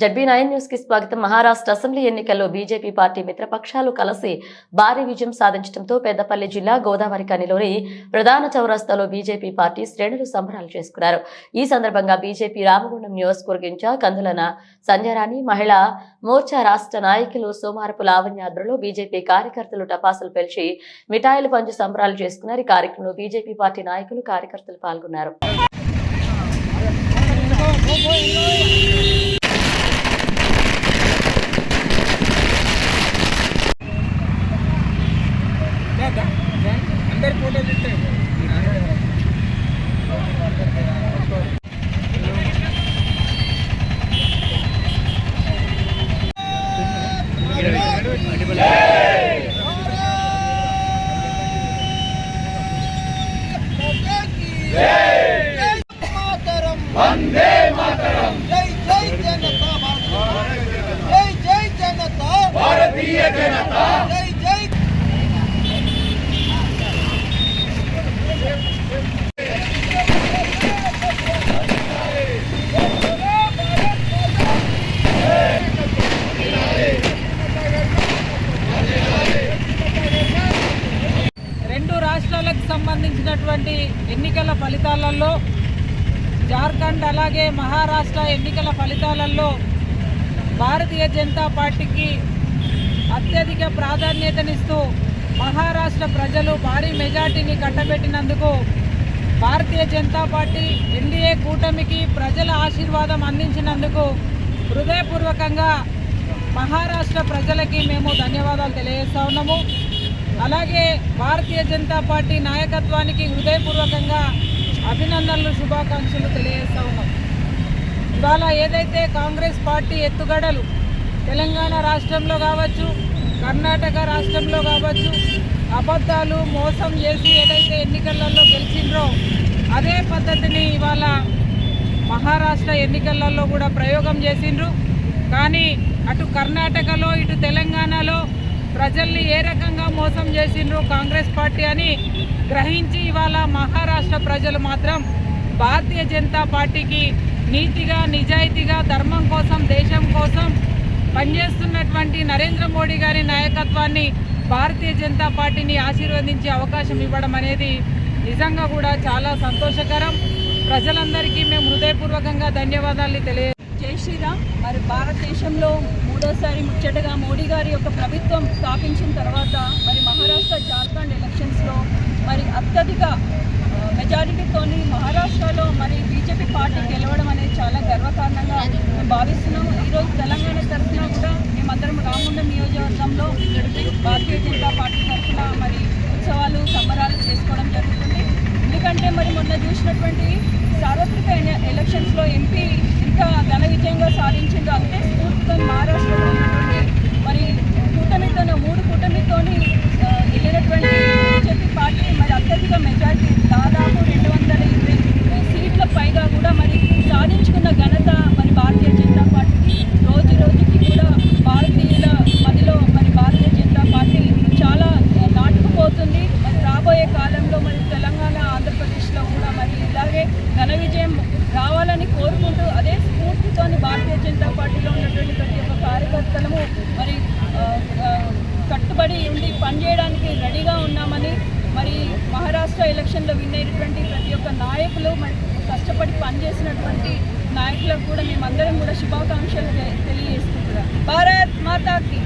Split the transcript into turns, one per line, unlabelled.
ZB nine న్యూస్కి స్వాగతం. Maharashtra assembly ఎన్నికల్లో బీజేపీ పార్టీ మిత్రపక్షాలు కలిసి భారీ విజయం సాధించడంతో పెద్దపల్లి జిల్లా గోదావరి కనిలోని ప్రధాన చౌరస్తాలో బీజేపీ పార్టీ శ్రేణులు సంబరాలు చేసుకున్నారు. ఈ సందర్భంగా బీజేపీ రామగుండం నియోజకవర్గ ఇన్ఛార్జ్ కందులన సంజయరాణి మహిళా మోర్చా రాష్ట్ర నాయకులు సోమారపు లావణ్యాద్రలో బీజేపీ కార్యకర్తలు టపాసులు పిలిచి మిఠాయిలు పంచి సంబరాలు చేసుకున్నారు. ఈ కార్యక్రమంలో బీజేపీ పార్టీ నాయకులు కార్యకర్తలు పాల్గొన్నారు.
వందే మాతరం జై జై జనతా జై జై జనతా భారతీయ జనతా జై జై
రెండు రాష్ట్రాలకు సంబంధించినటువంటి ఎన్నికల ఫలితాలలో జార్ఖండ్ అలాగే మహారాష్ట్ర ఎన్నికల ఫలితాలలో భారతీయ జనతా పార్టీకి అత్యధిక ప్రాధాన్యతనిస్తూ మహారాష్ట్ర ప్రజలు భారీ మెజార్టీని కట్టబెట్టినందుకు భారతీయ జనతా పార్టీ ఎన్డీఏ కూటమికి ప్రజల ఆశీర్వాదం అందించినందుకు హృదయపూర్వకంగా మహారాష్ట్ర ప్రజలకి మేము ధన్యవాదాలు తెలియజేస్తా ఉన్నాము. అలాగే భారతీయ జనతా పార్టీ నాయకత్వానికి హృదయపూర్వకంగా అభినందనలు శుభాకాంక్షలు తెలియజేస్తా ఉన్నాం. ఇవాళ ఏదైతే కాంగ్రెస్ పార్టీ ఎత్తుగడలు తెలంగాణ రాష్ట్రంలో కావచ్చు కర్ణాటక రాష్ట్రంలో కావచ్చు అబద్ధాలు మోసం చేసి ఏదైతే ఎన్నికలలో గెలిచిండ్రో అదే పద్ధతిని ఇవాళ మహారాష్ట్ర ఎన్నికలలో కూడా ప్రయోగం చేసిండ్రు. కానీ అటు కర్ణాటకలో ఇటు తెలంగాణలో ప్రజల్ని ఏ రకంగా మోసం చేసిండ్రు కాంగ్రెస్ పార్టీ అని గ్రహించి ఇవాళ మహారాష్ట్ర ప్రజలు మాత్రం భారతీయ జనతా పార్టీకి నీతిగా నిజాయితీగా ధర్మం కోసం దేశం కోసం పనిచేస్తున్నటువంటి నరేంద్ర మోడీ గారి నాయకత్వాన్ని భారతీయ జనతా పార్టీని ఆశీర్వదించే అవకాశం ఇవ్వడం అనేది నిజంగా కూడా చాలా సంతోషకరం. ప్రజలందరికీ మేము హృదయపూర్వకంగా ధన్యవాదాలు తెలియ
జై శ్రీరామ్. మరి భారతదేశంలో మూడోసారి ముచ్చటగా మోడీ గారి యొక్క ప్రభుత్వం స్థాపించిన తర్వాత మరి మహారాష్ట్ర జార్ఖండ్ ఎలక్షన్స్లో మరి అత్యధిక మెజారిటీతోని మహారాష్ట్రలో మరి బీజేపీ పార్టీ గెలవడం అనేది చాలా గర్వకారణంగా మేము భావిస్తున్నాం ఈరోజు తెలంగాణ తరఫున కూడా మేమందరం రామగుండం నియోజకవర్గంలో భారతీయ జనతా పార్టీ తరఫున మరి ఉత్సవాలు సంబరాలు చేసుకోవడం జరుగుతుంది. ఎందుకంటే మరి మొన్న చూసినటువంటి సార్వత్రిక ఎలక్షన్స్లో ఎంపీ ఘన విజయంగా సాధించిందో అంతే స్ఫూర్తితో మహారాష్ట్రలో ఉన్నటువంటి మరి కూటమితోనే మూడు కూటమితోని ఆ, వెళ్ళినటువంటి బీజేపీ పార్టీ మరి అత్యధిక మెజార్టీ దాదాపు రెండు వందల ఇరవై సీట్ల పైగా కూడా మరి సాధించుకున్న ఘనత మరి భారతీయ జనతా పార్టీకి రోజు రోజుకి కూడా భారతీయుల మదిలో మరి భారతీయ జనతా పార్టీ చాలా ఆ, నాటుకుపోతుంది మరి రాబోయే కాలంలో మరి తెలంగాణ ఆంధ్రప్రదేశ్లో కూడా మరి ఇలాగే ఘన విజయం రావాలని కోరుకుంటూ అదే స్ఫూర్తితోని భారతీయ జనతా పార్టీలో ఉన్నటువంటి ప్రతి ఒక్క కార్యకర్తలము మరి ఆ, ఆ, కట్టుబడి ఉండి పనిచేయడానికి రెడీగా ఉన్నామని మరి మహారాష్ట్ర ఎలక్షన్లో విన్ అయినటువంటి ప్రతి ఒక్క నాయకులు మరి కష్టపడి పనిచేసినటువంటి నాయకులకు కూడా మేమందరం కూడా శుభాకాంక్షలు తె- తెలియజేసుకుంటున్నాం భారత్ మాతాకి.